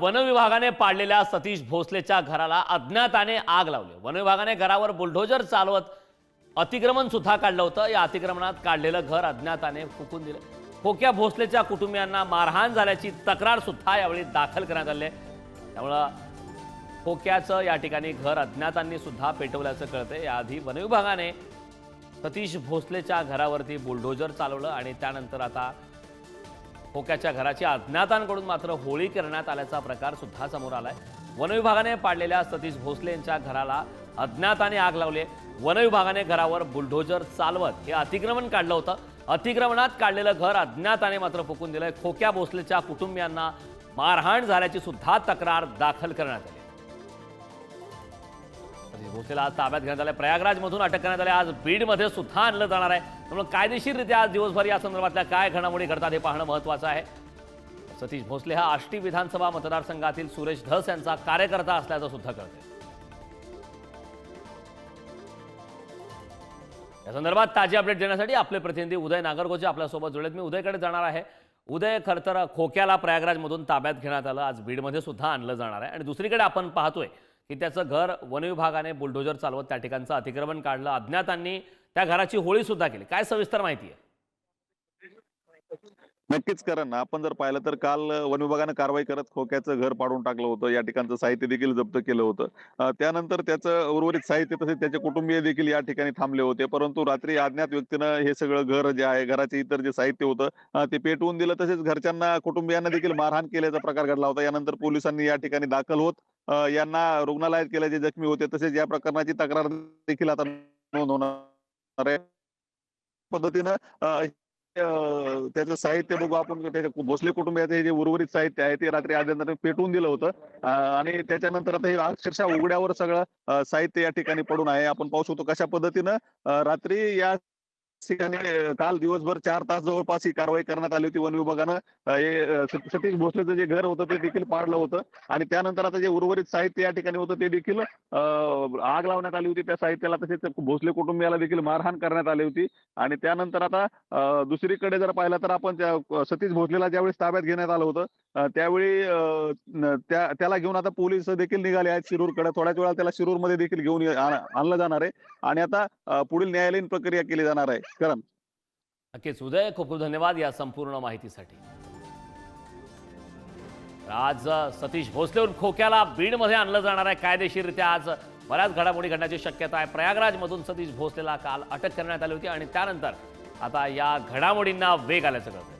वनविभागाने पाडलेल्या सतीश भोसलेच्या घराला अज्ञाताने आग लावली. वनविभागाने घरावर बुलडोजर चालवत अतिक्रमण सुद्धा काढलं होतं. या अतिक्रमणात काढलेलं घर अज्ञाताने फुकून दिलं. खोक्या भोसलेच्या कुटुंबियांना मारहाण झाल्याची तक्रार सुद्धा यावेळी दाखल करण्यात आली आहे. त्यामुळं खोक्याचं या ठिकाणी घर अज्ञातांनी सुद्धा पेटवल्याचं कळतंय. याआधी वनविभागाने सतीश भोसलेच्या घरावरती बुलडोजर चालवलं आणि त्यानंतर आता खोक्याच्या घराची अज्ञातांकडून मात्र होळी करण्यात आल्याचा प्रकार सुद्धा समोर आलाय. वनविभागाने पाडलेल्या सतीश भोसले यांच्या घराला अज्ञाताने आग लावली वनविभागाने घरावर बुलडोजर चालवत हे अतिक्रमण काढलं होतं. अतिक्रमणात काढलेलं घर अज्ञाताने मात्र फुकून दिलंय. खोक्या भोसलेच्या कुटुंबियांना मारहाण झाल्याची सुद्धा तक्रार दाखल करण्यात आली. भोसलेला आज ताब्यात घेण्यात आल्या. प्रयागराजमधून अटक करण्यात आल्या. आज बीडमध्ये सुद्धा आणलं जाणार आहे. त्यामुळे कायदेशीररित्या आज दिवसभर या संदर्भातल्या काय घडामोडी घडतात हे पाहणं महत्वाचं आहे. सतीश भोसले हा आष्टी विधानसभा मतदारसंघातील सुरेश धस यांचा कार्यकर्ता असल्याचं सुद्धा कळते या संदर्भात ताजी अपडेट देण्यासाठी आपले प्रतिनिधी उदय नागरगोजे आपल्यासोबत जुळेत मी उदयकडे जाणार आहे. उदय खरतर खोक्याला प्रयागराजमधून ताब्यात घेण्यात आलं. आज बीडमध्ये सुद्धा आणलं जाणार आहे. आणि दुसरीकडे आपण पाहतोय की त्याचं घर वन विभागाने बुलडोजर चालवत त्या ठिकाणचं अतिक्रमण काढलं. अज्ञातांनी त्या घराची होळी सुद्धा केली. काय सविस्तर माहिती आहे? नक्कीच कारण आपण जर पाहिलं तर काल वन विभागानं कारवाई करत खोक्याचं घर पाडून टाकलं होतं. या ठिकाणचं साहित्य देखील जप्त केलं होतं. त्यानंतर त्याचं उर्वरित साहित्य तसेच त्याचे कुटुंबीय देखील या ठिकाणी थांबले होते. परंतु रात्री अज्ञात व्यक्तीनं हे सगळं घर जे आहे घराचे इतर जे साहित्य होतं ते पेटवून दिलं. तसेच घरच्यांना कुटुंबियांना देखील मारहाण केल्याचा प्रकार घडला होता. यानंतर पोलिसांनी या ठिकाणी दाखल होत यांना रुग्णालयात केल्याचे जे जखमी होते. तसेच या प्रकरणाची तक्रार देखील आता नोंद होणार आहे. पद्धतीनं त्याचं साहित्य बघू आपण. त्याच्या भोसले कुटुंबियाचे जे उर्वरित साहित्य आहे ते रात्री आद्यंतर पेटवून दिलं होतं. आणि त्याच्यानंतर आता हे अक्षरशः उघड्यावर सगळं साहित्य या ठिकाणी पडून आहे. आपण पाहू शकतो कशा पद्धतीनं रात्री या काल दिवसभर चार तास जवळपास ही कारवाई करण्यात आली होती वन विभागानं. हे सतीश भोसलेचं जे घर होतं ते देखील पाडलं होतं. आणि त्यानंतर आता जे उर्वरित साहित्य या ठिकाणी होतं ते देखील आग लावण्यात आली होती. त्या साहित्याला तसेच भोसले कुटुंबियाला देखील मारहाण करण्यात आली होती. आणि त्यानंतर आता दुसरीकडे जर पाहिलं तर आपण सतीश भोसलेला ज्यावेळेस ताब्यात घेण्यात आलं होतं त्यावेळी त्याला घेऊन आता पोलीस देखील निघाले आहेत शिरूरकडे. थोड्याच वेळा त्याला शिरूरमध्ये देखील घेऊन आणलं जाणार आहे. आणि आता पुढील न्यायालयीन प्रक्रिया केली जाणार आहे. करण. नक्कीच. उदय खूप खूप धन्यवाद या संपूर्ण माहितीसाठी. आज सतीश भोसलेवरून खोक्याला बीडमध्ये आणलं जाणार आहे कायदेशीररित्या. आज बऱ्याच घडामोडी घडण्याची शक्यता आहे. प्रयागराजमधून सतीश भोसलेला काल अटक करण्यात आली होती आणि त्यानंतर आता या घडामोडींना वेग आल्याचं कळतं